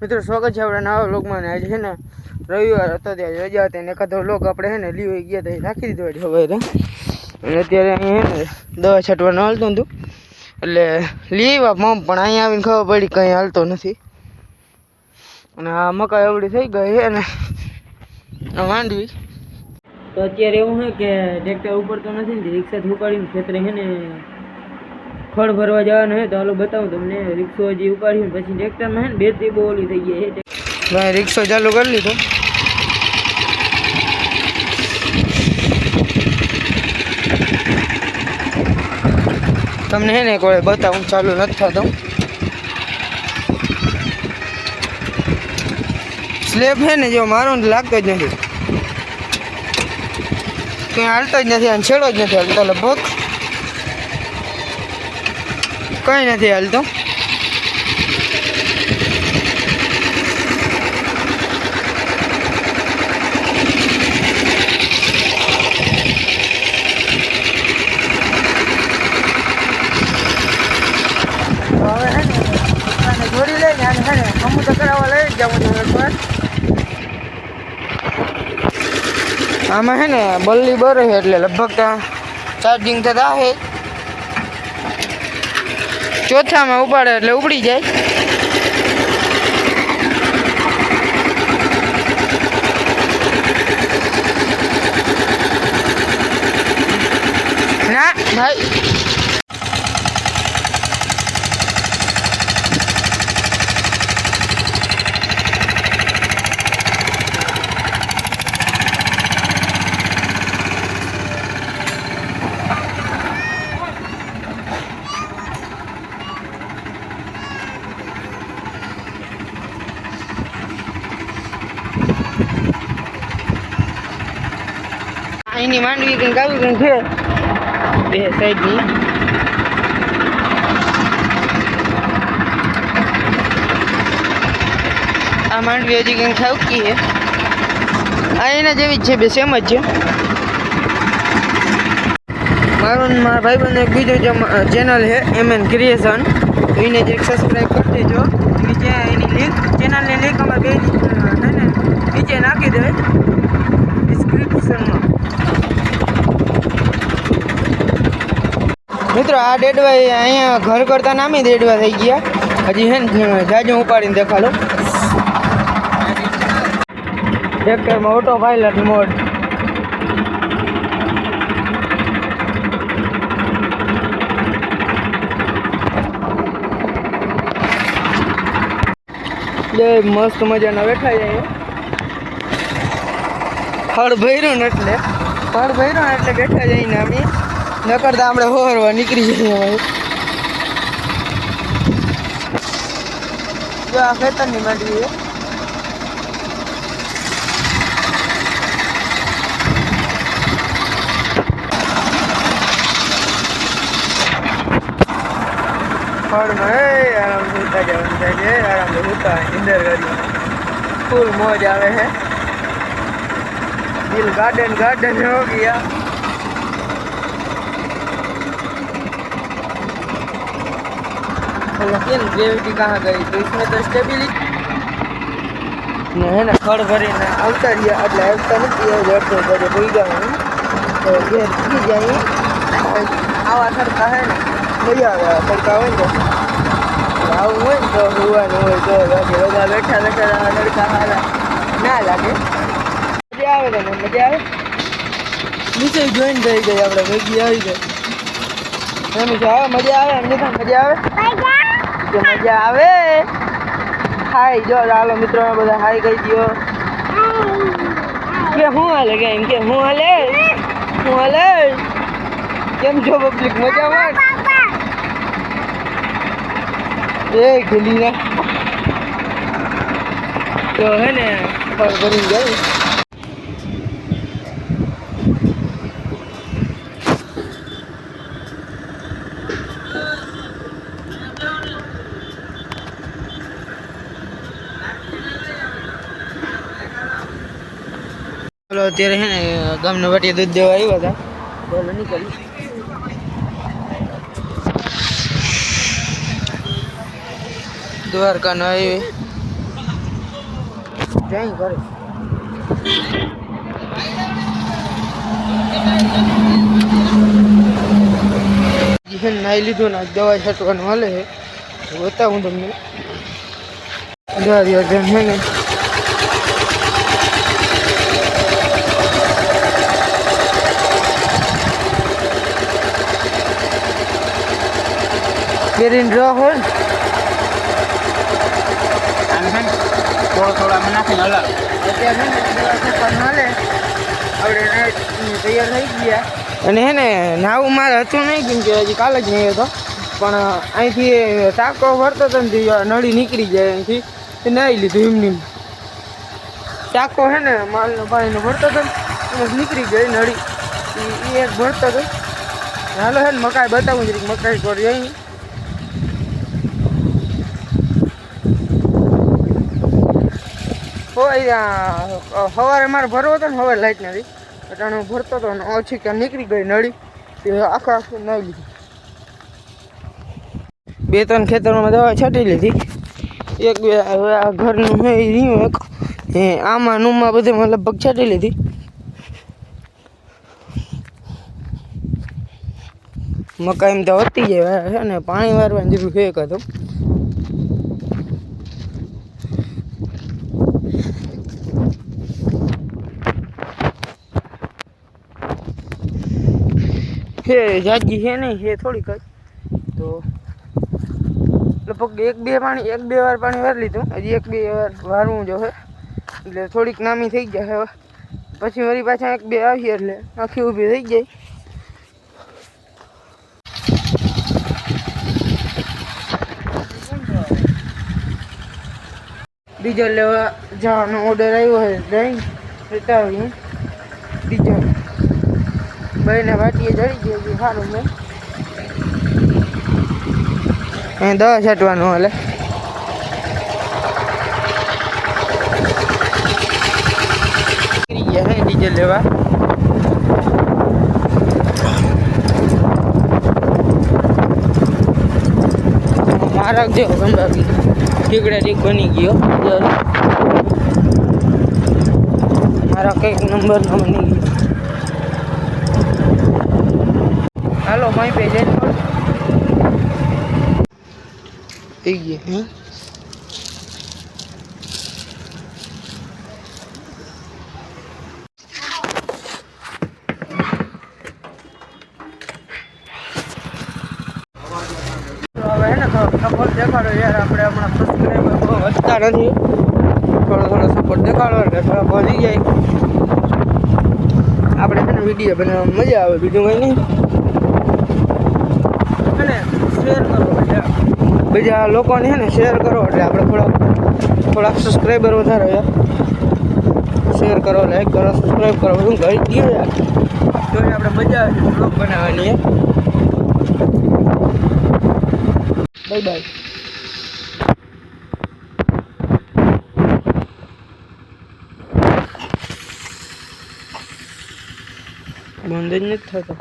મિત્રો, સ્વાગત છે આપણે નવા વ્લોગમાં આજે છે ને રવિવાર હતો ત્યાં રજા હતી ને એકાદો વ્લોગ આપણે છે ને લીવ ગયા હતા રાખી દીધો એટલે હવે. અને અત્યારે અહીંયા છે ને દવા છાંટવાનું હાલતું હતું. એટલે લીવા પંપ પણ અહીંયા આવીને ખબર પડી કંઈ હાલતો નથી. અને આ મકાઈ એવડી થઈ ગઈ છે ને માંડવી તો અત્યારે એવું છે કે ટ્રેક્ટર ઉપર તો નથી ને, રિક્ષાથી ઉપાડીને ખેતરે છે ને ખડ ભરવા જવાનું હે તો હાલો બતાવું તમને. રિક્ષો હજી ઉપાડ્યું પછી ટ્રેક્ટરમાં હે ને બેટરી બહુ ઓલી થઈ ગઈ ભાઈ, રિક્ષો ચાલુ કરી લીધો. તમને હે ને કોઈ બતાવું, ચાલુ નથી થતો. સ્લેબ હે ને જો મારો લાગતો જ નથી. કંઈ હાલતો જ નથી અને છેડો જ નથી હાલતો. લગભગ કંઈ નથી હાલતો તો હવે હે ને આને જોડી લઈને આને હે ને અમુક તો કરાવવા લઈ જ જવું છે એકવાર આમાં છે ને બલ્લી બરે છે એટલે લગભગ ચાર્જિંગ તો થાય ચોથામાં ઉપાડે એટલે ઉપડી જાય. ના ભાઈ. અહીંની માંડવી કંઈક આવી કંઈક છે? બે સાઈડની. આ માંડવી હજી કંઈક ખાવકી છે. આ એના જેવી જ છે બે સેમ જ છે. મારો ને મારા ભાઈબંધ એક બીજો ચેનલ છે એમ એન ક્રિએશન તો એને જે સબસ્ક્રાઈબ કરી દેજો. નીચે એની લિંક ચેનલની લિંક અમારે બે નીચે નાખી દે ડિસ્ક્રિપ્શનમાં મિત્રો, આ ડેડવા અહીંયા ઘર કરતા નામી ડેડવા થઈ ગયા. હજી હે ને જાજુ ઉપાડીને દેખાડો. એક ઓટો પાયલટ મોડ મસ્ત મજાના બેઠા જાય ફળ ભર્યું એટલે. ફળ ભર્યું એટલે બેઠા જઈને અમે. નકર તો આપણે હોરવા નીકળી જઈએ ભાઈ જો આ ખેતરની માંડવી છે. ફૂલ મોજ આવે છે. દિલ ગાર્ડન ગાર્ડન હો, ગયા. लेकिन ग्रेविटी कहाँ गई तो इसमें तो स्टेबिलिटी ને હે ને ખડ ભરીને આવતા રહ્યા એટલે આવતા નથી એ જતો બધે ભૂઈ ગયા તો ઘેર પી જાય આવા સરખા હે ને મજા આવે આવા સરખા હોય ને તો આવું હોય ને તો હોવાનું હોય તો બાકી બધા બેઠા બેઠા લડકા હારા ના લાગે મજા આવે તમને મજા આવે નીચે જોઈન થઈ ગઈ આપણે ભેગી આવી ગઈ એમ છે આવે મજા આવે એમ નહીં મજા આવે કે મજા આવે? હાય, જો, ચાલો મિત્રો બધા હાય કહી દો કે હું હાલે, કે એમ કે હું હાલે? હું હાલે? કેમ છો પબ્લિક મજામાં? એ, ખેલી ના તો હે ને ભરી જાય. અત્યારે છે ને ગામના વાટીએ દૂધ દેવા આવ્યા હતા. બોલો, નીકળી. દ્વારકા નો આવી જાય ઘરે જીવન નાઈ લીધું ને દવા છાંટવાનું હાલે છે. બતાવું તમને. દવા દિવસ જેમ ને પહેરીને ડ્રો હોય ને આને છે ને થોડો થોડો આમાં નાખીને હલાવ તૈયાર થઈ ગયા અને હે ને, નાવું મારે હતું નહીં કેમ કે હજી કાલે જ નહીં હતો. પણ અહીંથી ટાંકો ભરતો હતો ને નળી નીકળી જાય અહીંથી. તે નાહી લીધું એમની ટાંકો હે ને, માલનો પાણીનો ભરતો હતો ને નીકળી ગઈ નળી. ઈ એક ભરતો હતો. હાલો હે ને, મકાઈ બતાવું જરીક મકાઈ કરી અહીં સવારે મારે ભરવો હતો ને, હવે લાઈટ નથી. એટલે હું ભરતો હતો ને, ઓછી કે નીકળી ગઈ નળી. તે આખા આખું નાઈ લીધી. બે ત્રણ ખેતરોમાં દવા છાંટી લીધી. એક બે હવે આ ઘરનું હે રહ્યું એક. એ આમાં નુમાં બધે મેં લગભગ છાંટી લીધી. મકાઈ એમ તો વધતી જાય છે ને, પાણી વારવાની જરૂર છે એક છે જાજી છે નહીં, છે થોડીક જ. તો લગભગ એક બે પાણી, એક બે વાર પાણી વાર લીધું. હજી એક બે વાર વારવું જો હે. એટલે થોડીક નામી થઈ જાય હવે. પછી વળી પાછા એક બે આવીએ એટલે આખી ઊભી થઈ જાય ડીઝલ લેવા જવાનો ઓર્ડર આવ્યો છે, જઈ. લેતા આવીએ ભાઈને વાટીએ ચડી ગયો છે સારું મેં અહીં દવા છાંટવાનું હાલે નીકળી ગયા હે ડીઝલ લેવા મારા જેવો ગંબાવી ટીકડા ટીક બની ગયો જલ. મારા કંઈક નંબર ન બની ગયો હાલો માઈ પે જઈને. થઈ ગયા હે? સપોર્ટ દેખાડો યાર આપણે હમણાં સબસ્ક્રાઈબર બહુ વધતા નથી. થોડો થોડો સપોર્ટ દેખાડો એટલે થોડા પહોંચી જાય. આપણે છે ને વીડિયો બનાવવામાં મજા આવે બીજું કંઈ નહીં અને શેર કરો એટલે બીજા લોકોને છે ને શેર કરો એટલે આપણે થોડાક થોડાક સબસ્ક્રાઈબર વધારે યાર શેર કરો લાઈક કરો સબસ્ક્રાઈબ કરો. બધું ગઈ દઈએ યાર. તો આપણે મજા આવે બ્લોગ બનાવવાની બાય બાય બંધ જ નથી થતો.